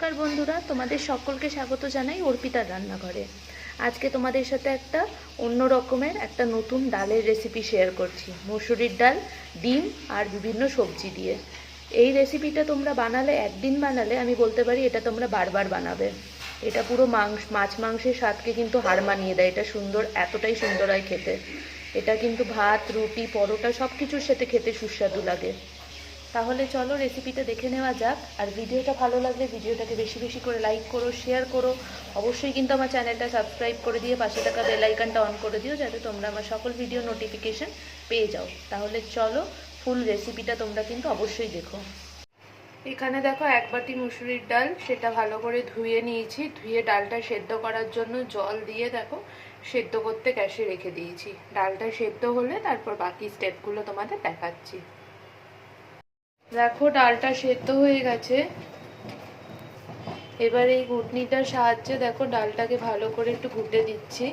নমস্কার বন্ধুরা, তোমাদের সকলকে স্বাগত জানাই অর্পিতার রান্নাঘরে। আজকে তোমাদের সাথে একটা অন্য রকমের একটা নতুন ডালের রেসিপি শেয়ার করছি। মসুরির ডাল, ডিম আর বিভিন্ন সবজি দিয়ে। এই রেসিপিটা তোমরা বানালে, একদিন বানালে, আমি বলতে পারি এটা তোমরা বারবার বানাবে। এটা পুরো মাংস, মাছ মাংসের স্বাদকে কিন্তু হার মানিয়ে দেয়। এটা সুন্দর, এতটাই সুন্দর হয় খেতে। এটা কিন্তু ভাত, রুটি, পরোটা সব কিছুর সাথে খেতে সুস্বাদু লাগে। তাহলে চলো রেসিপিটা দেখে নেওয়া যাক। আর ভিডিওটা ভালো লাগলে ভিডিওটাকে বেশি বেশি করে লাইক করো শেয়ার করো। অবশ্যই কিন্তু আমার চ্যানেলটা সাবস্ক্রাইব করে দিয়ে পাশে থাকা বেল আইকনটা অন করে দিও যাতে তোমরা আমার সকল ভিডিও নোটিফিকেশন পেয়ে যাও। তাহলে চলো ফুল রেসিপিটা তোমরা কিন্তু অবশ্যই দেখো। এখানে দেখো এক বাটি মুসুরির ডাল, সেটা ভালো করে ধুয়ে নিয়েছি। ধুয়ে ডালটা সেদ্ধ করার জন্য জল দিয়ে দেখো, সেদ্ধ করতে গ্যাসে রেখে দিয়েছি। ডালটা সেদ্ধ হলে তারপর বাকি স্টেপগুলো তোমাদের দেখাচ্ছি। দেখো, ডালটা সেদ্ধ হয়ে গেছে। এবার এই ঘুটনিটার সাহায্যে দেখো, ডালটাকে ভালো করে একটু ঘুটে দিচ্ছি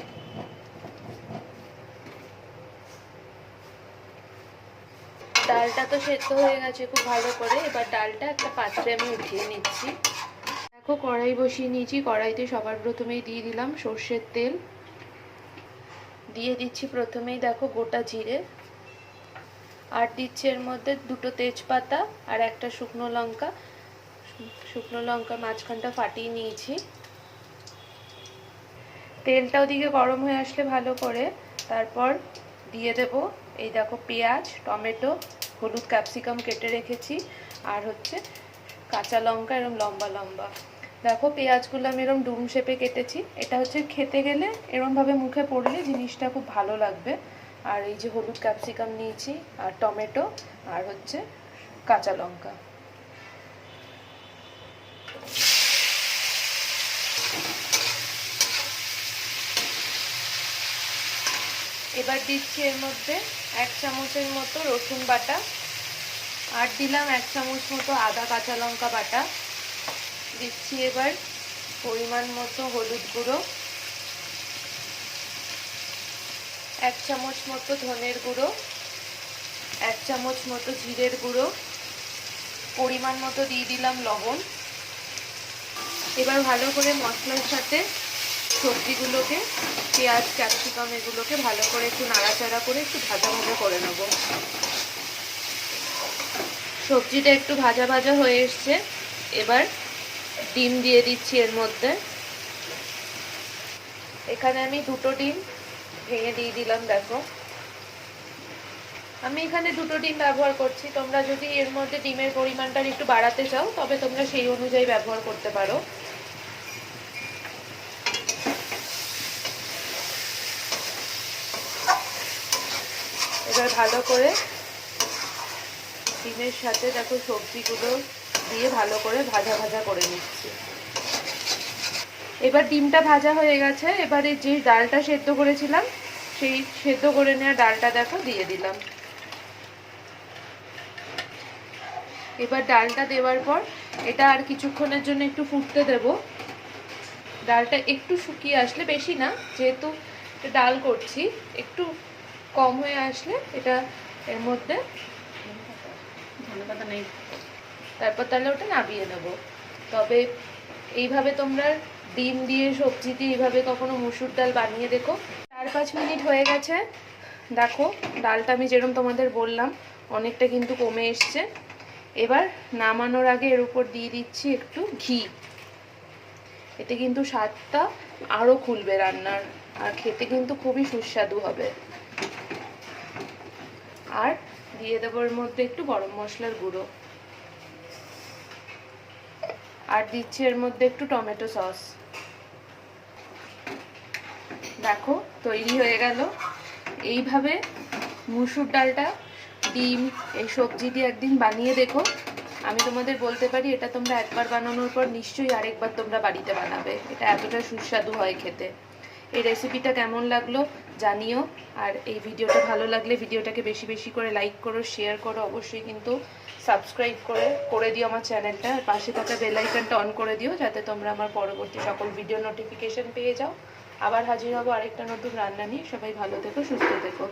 ডালটা তো সেদ্ধ হয়ে গেছে খুব ভালো করে। এবার ডালটা একটা পাত্রে আমি উঠিয়ে নিচ্ছি। দেখো, কড়াই বসিয়ে নিয়েছি। কড়াইতে সবার প্রথমেই দিয়ে দিলাম সর্ষের তেল। দিয়ে দিচ্ছি প্রথমেই দেখো গোটা জিরে। আর দিচ্ছি মধ্যে দুটো তেজপাতা আর একটা শুকনো লঙ্কা। শুকনো লঙ্কা মাঝখানটা ফাটিয়ে নিয়েছি। তেলটা ওদিকে গরম হয়ে আসলে ভালো করে তারপর দিয়ে দেব এই দেখো পেঁয়াজ, টমেটো, হলুদ, ক্যাপসিকাম কেটে রেখেছি আর হচ্ছে কাঁচা লঙ্কা এরম লম্বা লম্বা। দেখো পেঁয়াজগুলো আমি এরম ডুম শেপে কেটেছি। এটা হচ্ছে খেতে গেলে এরমভাবে মুখে পড়লে জিনিসটা খুব ভালো লাগবে। আর এই যে হলুদ ক্যাপসিকাম নিয়েছি, আর টমেটো, আর হচ্ছে কাঁচা লঙ্কা। এবার দিচ্ছি এর মধ্যে এক চামচের মতো রসুন বাটা, আর দিলাম এক চামচ মতো আদা কাঁচা লঙ্কা বাটা। দিচ্ছি এবার পরিমাণ মতো হলুদ গুঁড়ো। এক চামচ মতো ধনের গুঁড়ো, এক চামচ মতো জিরের গুঁড়ো, পরিমাণ মতো দিয়ে দিলাম লবণ। এবার ভালো করে মশলার সাথে সবজিগুলোকে, পেঁয়াজ, ক্যাপসিকাম এগুলোকে ভালো করে একটু নাড়াচাড়া করে একটু ভাজা ভাজা করে নেব। সবজিটা একটু ভাজা ভাজা হয়ে এসছে। এবার ডিম দিয়ে দিচ্ছি এর মধ্যে। এখানে আমি দুটো ডিম ভেঙে দিয়ে দিলাম, দেখো। আমি এখানে দুটো ডিম ব্যবহার করছি। তোমরা যদি এর মধ্যে ডিমের পরিমাণটা একটু বাড়াতে চাও, তবে তোমরা সেই অনুযায়ী ব্যবহার করতে পারো। এবার ভালো করে ডিমের সাথে দেখো সবজিগুলো দিয়ে ভালো করে ভাজা ভাজা করে নিচ্ছি। এবার ডিমটা ভাজা হয়ে গেছে। এবারে যে ডালটা সেদ্ধ করেছিলাম সেই সেদ্ধ করে নেওয়া ডালটা দেখো দিয়ে দিলাম। এবার ডালটা দেওয়ার পর এটা আর কিছুক্ষণের জন্য একটু ফুটতে দেব। ডালটা একটু শুকিয়ে আসলে বেশি না যেহেতু ডাল করছি একটু কম হয়ে আসলে এটা এর মধ্যে ধনেপাতা নেই। তারপর তাহলে ওটা নামিয়ে নেব। তবে এইভাবে তোমরা ডিম দিয়ে সবজি দিয়ে এইভাবে কখনো মুসুর ডাল বানিয়ে দেখো। চার পাঁচ মিনিট হয়ে গেছে। দেখো, ডালটা আমি যেরকম তোমাদের বললাম, অনেকটা কিন্তু কমে এসছে। এবার নামানোর আগে এর উপর দিয়ে দিচ্ছি একটু ঘি। এতে কিন্তু স্বাদটা আরও খুলবে রান্নার, আর খেতে কিন্তু খুবই সুস্বাদু হবে। আর দিয়ে দেবো মধ্যে একটু গরম মশলার গুঁড়ো। আর দিচ্ছি এর মধ্যে একটু টমেটো সস। দেখো, তৈরি হয়ে গেল। এইভাবে মুসুর ডালটা, ডিম, এই সবজি দিয়ে একদিন বানিয়ে দেখো। আমি তোমাদের বলতে পারি, এটা তোমরা একবার বানানোর পর নিশ্চয়ই আরেকবার তোমরা বাড়িতে বানাবে। এটা এতটা সুস্বাদু হয় খেতে। এই রেসিপিটা কেমন লাগল জানিও। আর এই ভিডিওটা ভালো লাগলে ভিডিওটাকে বেশি বেশি করে লাইক করো শেয়ার করো, অবশ্যই কিন্তু সাবস্ক্রাইব করে করে দিও আমার চ্যানেলটা আর পাশে থাকা বেলাইকানটা অন করে দিও, যাতে তোমরা আমার পরবর্তী সকল ভিডিও নোটিফিকেশান পেয়ে যাও। আবার হাজির হব আরেকটা নতুন রান্না নিয়ে। সবাই ভালো থেকো, সুস্থ থেকো।